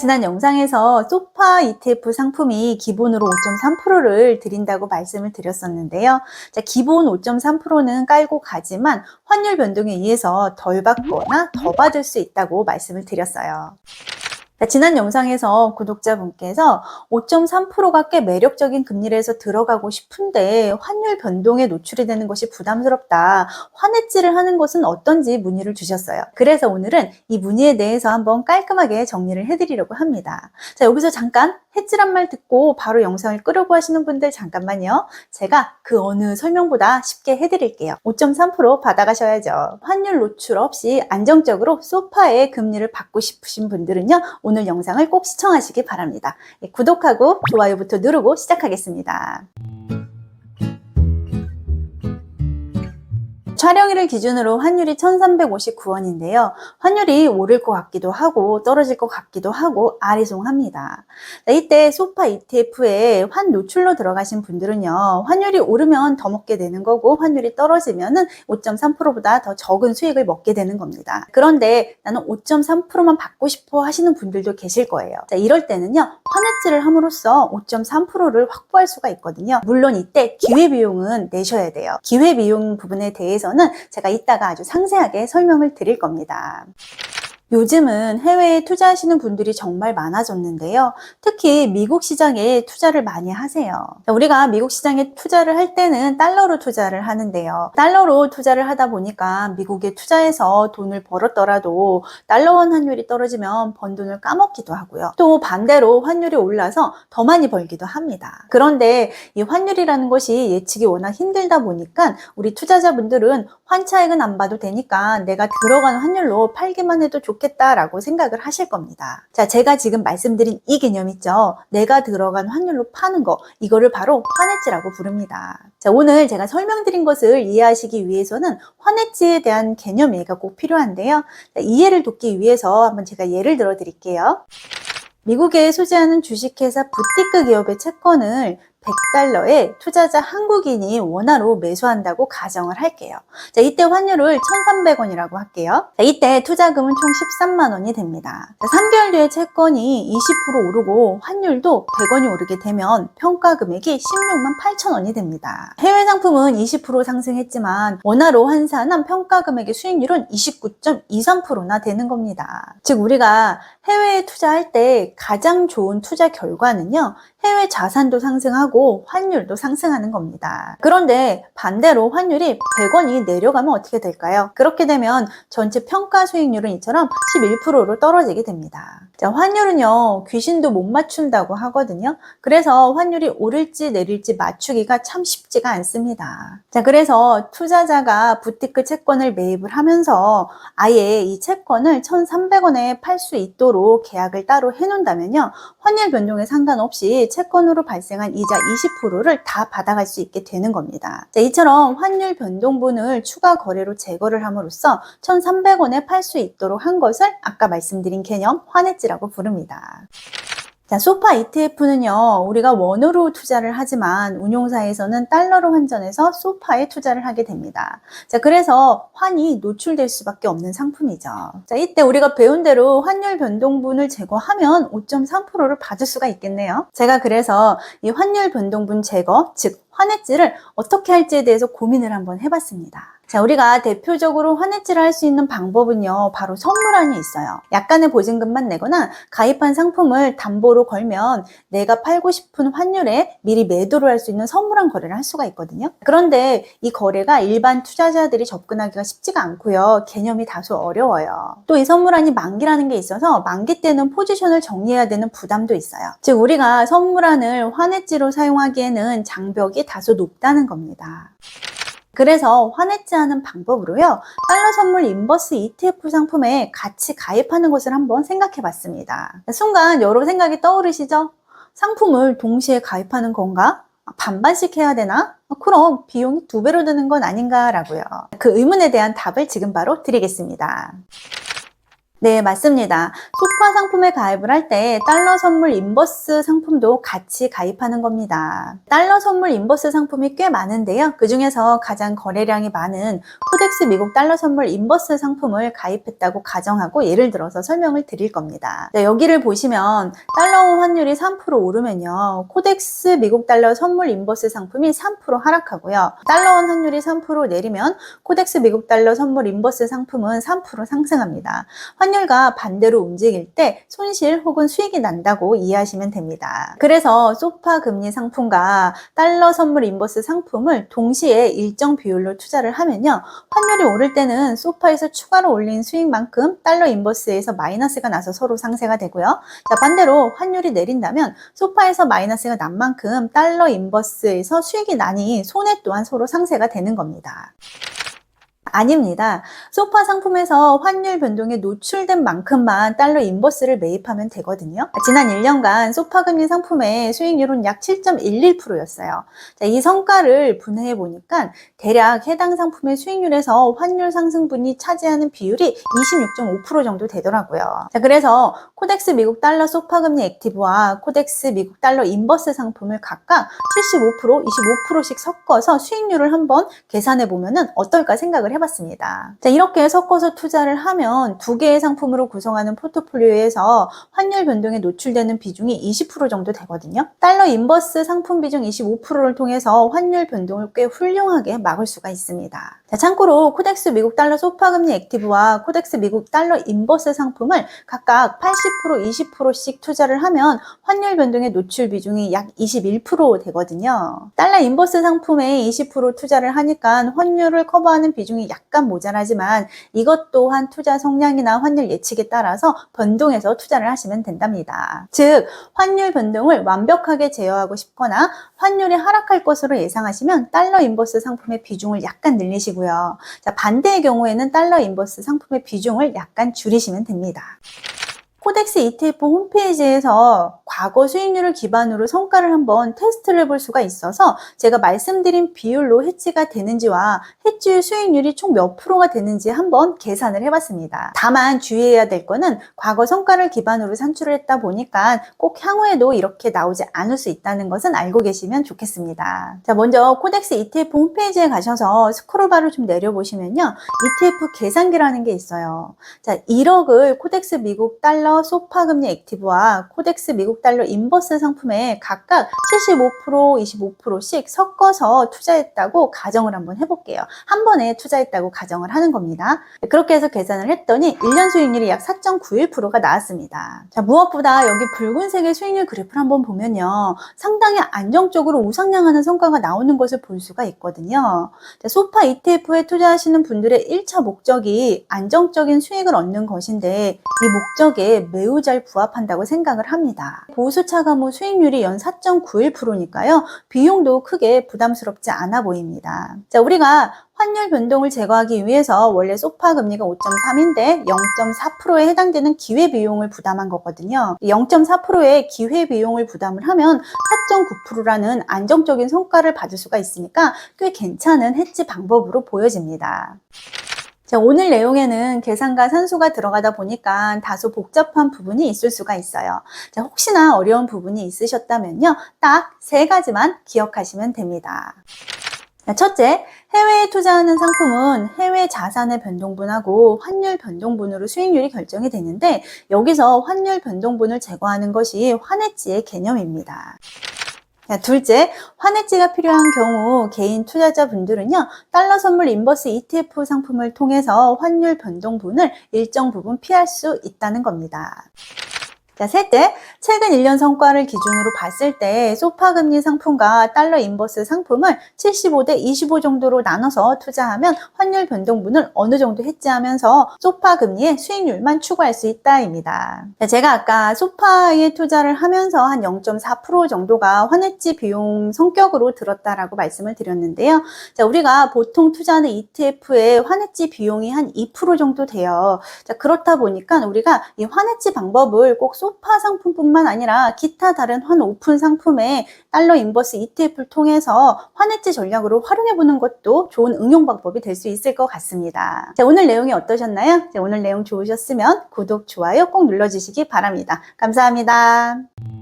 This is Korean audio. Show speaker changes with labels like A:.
A: 지난 영상에서 소파 ETF 상품이 기본으로 5.3%를 드린다고 말씀을 드렸었는데요. 자, 기본 5.3%는 깔고 가지만 환율 변동에 의해서 덜 받거나 더 받을 수 있다고 말씀을 드렸어요. 자, 지난 영상에서 구독자분께서 5.3%가 꽤 매력적인 금리에서 들어가고 싶은데 환율 변동에 노출이 되는 것이 부담스럽다. 환해지를 하는 것은 어떤지 문의를 주셨어요. 그래서 오늘은 이 문의에 대해서 한번 깔끔하게 정리를 해드리려고 합니다. 자, 여기서 잠깐 해지란 말 듣고 바로 영상을 끄려고 하시는 분들 잠깐만요. 제가 그 어느 설명보다 쉽게 해드릴게요. 5.3% 받아가셔야죠. 환율 노출 없이 안정적으로 소파에 금리를 받고 싶으신 분들은요. 오늘 영상을 꼭 시청하시기 바랍니다. 예, 구독하고 좋아요부터 누르고 시작하겠습니다. 촬영일을 기준으로 환율이 1359원인데요. 환율이 오를 것 같기도 하고 떨어질 것 같기도 하고 아리송합니다. 자, 이때 소파 ETF에 환 노출로 들어가신 분들은요. 환율이 오르면 더 먹게 되는 거고 환율이 떨어지면 은 5.3%보다 더 적은 수익을 먹게 되는 겁니다. 그런데 나는 5.3%만 받고 싶어 하시는 분들도 계실 거예요. 자, 이럴 때는요. 환해지를 함으로써 5.3%를 확보할 수가 있거든요. 물론 이때 기회비용은 내셔야 돼요. 기회비용 부분에 대해서 대해서는 제가 이따가 아주 상세하게 설명을 드릴 겁니다. 요즘은 해외에 투자하시는 분들이 정말 많아졌는데요. 특히 미국 시장에 투자를 많이 하세요. 우리가 미국 시장에 투자를 할 때는 달러로 투자를 하는데요. 달러로 투자를 하다 보니까 미국에 투자해서 돈을 벌었더라도 달러원 환율이 떨어지면 번 돈을 까먹기도 하고요. 또 반대로 환율이 올라서 더 많이 벌기도 합니다. 그런데 이 환율이라는 것이 예측이 워낙 힘들다 보니까 우리 투자자분들은 환차익은 안 봐도 되니까 내가 들어간 환율로 팔기만 해도 좋 좋겠다라고 생각을 하실 겁니다. 자, 제가 지금 말씀드린 이 개념 있죠? 내가 들어간 환율로 파는 거, 이거를 바로 환해지라고 부릅니다. 자, 오늘 제가 설명드린 것을 이해하시기 위해서는 환해지에 대한 개념 이해가 꼭 필요한데요. 자, 이해를 돕기 위해서 한번 제가 예를 들어 드릴게요. 미국에 소재하는 주식회사 부티크 기업의 채권을 100달러에 투자자 한국인이 원화로 매수한다고 가정을 할게요. 자, 이때 환율을 1,300원이라고 할게요. 자, 이때 투자금은 총 13만 원이 됩니다. 자, 3개월 뒤에 채권이 20% 오르고 환율도 100원이 오르게 되면 평가 금액이 16만 8천 원이 됩니다. 해외 상품은 20% 상승했지만 원화로 환산한 평가 금액의 수익률은 29.23%나 되는 겁니다. 즉 우리가 해외에 투자할 때 가장 좋은 투자 결과는요. 해외 자산도 상승하고 환율도 상승하는 겁니다. 그런데 반대로 환율이 100원이 내려가면 어떻게 될까요? 그렇게 되면 전체 평가 수익률은 이처럼 11%로 떨어지게 됩니다. 자, 환율은요, 귀신도 못 맞춘다고 하거든요. 그래서 환율이 오를지 내릴지 맞추기가 참 쉽지가 않습니다. 자, 그래서 투자자가 부티크 채권을 매입을 하면서 아예 이 채권을 1,300원에 팔 수 있도록 계약을 따로 해놓는다면요, 환율 변동에 상관없이 채권으로 발생한 이자 20%를 다 받아갈 수 있게 되는 겁니다. 자, 이처럼 환율 변동분을 추가 거래로 제거를 함으로써 1,300원에 팔 수 있도록 한 것을 아까 말씀드린 개념 환해지라고 부릅니다. 자, 소파 ETF는요, 우리가 원으로 투자를 하지만 운용사에서는 달러로 환전해서 소파에 투자를 하게 됩니다. 자, 그래서 환이 노출될 수밖에 없는 상품이죠. 자, 이때 우리가 배운 대로 환율 변동분을 제거하면 5.3%를 받을 수가 있겠네요. 제가 그래서 이 환율 변동분 제거, 즉, 환해지를 어떻게 할지에 대해서 고민을 한번 해봤습니다. 자, 우리가 대표적으로 환해지를 할 수 있는 방법은요, 바로 선물안이 있어요. 약간의 보증금만 내거나 가입한 상품을 담보로 걸면 내가 팔고 싶은 환율에 미리 매도를 할 수 있는 선물안 거래를 할 수가 있거든요. 그런데 이 거래가 일반 투자자들이 접근하기가 쉽지가 않고요. 개념이 다소 어려워요. 또 이 선물안이 만기라는 게 있어서 만기 때는 포지션을 정리해야 되는 부담도 있어요. 즉, 우리가 선물안을 환해지로 사용하기에는 장벽이 다소 높다는 겁니다. 그래서 환해지 하는 방법으로요. 달러 선물 인버스 ETF 상품에 같이 가입하는 것을 한번 생각해 봤습니다. 순간 여러 생각이 떠오르시죠? 상품을 동시에 가입하는 건가? 반반씩 해야 되나? 그럼 비용이 두 배로 드는 건 아닌가라고요. 그 의문에 대한 답을 지금 바로 드리겠습니다. 네, 맞습니다. 소파 상품에 가입을 할 때 달러 선물 인버스 상품도 같이 가입하는 겁니다. 달러 선물 인버스 상품이 꽤 많은데요. 그 중에서 가장 거래량이 많은 코덱스 미국 달러 선물 인버스 상품을 가입했다고 가정하고 예를 들어서 설명을 드릴 겁니다. 네, 여기를 보시면 달러 환율이 3% 오르면요. 코덱스 미국 달러 선물 인버스 상품이 3% 하락하고요. 달러 원 환율이 3% 내리면 코덱스 미국 달러 선물 인버스 상품은 3% 상승합니다. 환 율과 반대로 움직일 때 손실 혹은 수익이 난다고 이해하시면 됩니다. 그래서 소파 금리 상품과 달러 선물 인버스 상품을 동시에 일정 비율로 투자를 하면요. 환율이 오를 때는 소파에서 추가로 올린 수익만큼 달러 인버스에서 마이너스가 나서 서로 상세가 되고요. 자, 반대로 환율이 내린다면 소파에서 마이너스가 난 만큼 달러 인버스에서 수익이 나니 손해 또한 서로 상세가 되는 겁니다. 아닙니다. 소파 상품에서 환율 변동에 노출된 만큼만 달러 인버스를 매입하면 되거든요. 지난 1년간 소파 금리 상품의 수익률은 약 7.11%였어요. 자, 이 성과를 분해해 보니까 대략 해당 상품의 수익률에서 환율 상승분이 차지하는 비율이 26.5% 정도 되더라고요. 자, 그래서 코덱스 미국 달러 소파 금리 액티브와 코덱스 미국 달러 인버스 상품을 각각 75%, 25%씩 섞어서 수익률을 한번 계산해 보면은 어떨까 생각을 해봤 습니다. 자, 이렇게 섞어서 투자를 하면 두 개의 상품으로 구성하는 포트폴리오에서 환율 변동에 노출되는 비중이 20% 정도 되거든요. 달러 인버스 상품 비중 25%를 통해서 환율 변동을 꽤 훌륭하게 막을 수가 있습니다. 자, 참고로 코덱스 미국 달러 소파 금리 액티브와 코덱스 미국 달러 인버스 상품을 각각 80%, 20%씩 투자를 하면 환율 변동의 노출 비중이 약 21% 되거든요. 달러 인버스 상품에 20% 투자를 하니까 환율을 커버하는 비중이 약간 모자라지만 이것 또한 투자 성향이나 환율 예측에 따라서 변동해서 투자를 하시면 된답니다. 즉, 환율 변동을 완벽하게 제어하고 싶거나 환율이 하락할 것으로 예상하시면 달러 인버스 상품의 비중을 약간 늘리시고요. 자, 반대의 경우에는 달러 인버스 상품의 비중을 약간 줄이시면 됩니다. 코덱스 ETF 홈페이지에서 과거 수익률을 기반으로 성과를 한번 테스트를 해볼 수가 있어서 제가 말씀드린 비율로 해지가 되는지와 해지율 수익률이 총 몇 프로가 되는지 한번 계산을 해봤습니다. 다만 주의해야 될 거는 과거 성과를 기반으로 산출을 했다 보니까 꼭 향후에도 이렇게 나오지 않을 수 있다는 것은 알고 계시면 좋겠습니다. 자, 먼저 코덱스 ETF 홈페이지에 가셔서 스크롤바를 좀 내려보시면요. ETF 계산기라는 게 있어요. 자, 1억을 코덱스 미국 달러 소파 금리 액티브와 코덱스 미국 달러 인버스 상품에 각각 75%, 25%씩 섞어서 투자했다고 가정을 한번 해볼게요. 한 번에 투자했다고 가정을 하는 겁니다. 그렇게 해서 계산을 했더니 1년 수익률이 약 4.91%가 나왔습니다. 자, 무엇보다 여기 붉은색의 수익률 그래프를 한번 보면요. 상당히 안정적으로 우상향하는 성과가 나오는 것을 볼 수가 있거든요. 자, 소파 ETF에 투자하시는 분들의 1차 목적이 안정적인 수익을 얻는 것인데 이 목적에 매우 잘 부합한다고 생각을 합니다. 보수 차감후 수익률이 연 4.91%니까요. 비용도 크게 부담스럽지 않아 보입니다. 자, 우리가 환율 변동을 제거하기 위해서 원래 소파 금리가 5.3인데 0.4%에 해당되는 기회 비용을 부담한 거거든요. 0.4%의 기회 비용을 부담을 하면 4.9%라는 안정적인 성과를 받을 수가 있으니까 꽤 괜찮은 해지 방법으로 보여집니다. 자, 오늘 내용에는 계산과 산수가 들어가다 보니까 다소 복잡한 부분이 있을 수가 있어요. 자, 혹시나 어려운 부분이 있으셨다면요. 딱 세 가지만 기억하시면 됩니다. 자, 첫째, 해외에 투자하는 상품은 해외 자산의 변동분하고 환율 변동분으로 수익률이 결정이 되는데 여기서 환율 변동분을 제거하는 것이 환해지의 개념입니다. 자, 둘째, 환해지가 필요한 경우 개인 투자자분들은요, 달러 선물 인버스 ETF 상품을 통해서 환율 변동분을 일정 부분 피할 수 있다는 겁니다. 자, 셋째, 최근 1년 성과를 기준으로 봤을 때 소파 금리 상품과 달러 인버스 상품을 75대 25 정도로 나눠서 투자하면 환율 변동분을 어느 정도 해지하면서 소파 금리의 수익률만 추구할 수 있다입니다. 자, 제가 아까 소파에 투자를 하면서 한 0.4% 정도가 환해지 비용 성격으로 들었다라고 말씀을 드렸는데요. 자, 우리가 보통 투자하는 ETF의 환해지 비용이 한 2% 정도 돼요. 자, 그렇다 보니까 우리가 이 환해지 방법을 꼭소 소파 상품뿐만 아니라 기타 다른 환 오픈 상품에 달러 인버스 ETF를 통해서 환해지 전략으로 활용해 보는 것도 좋은 응용 방법이 될 수 있을 것 같습니다. 자, 오늘 내용이 어떠셨나요? 자, 오늘 내용 좋으셨으면 구독, 좋아요 꼭 눌러주시기 바랍니다. 감사합니다.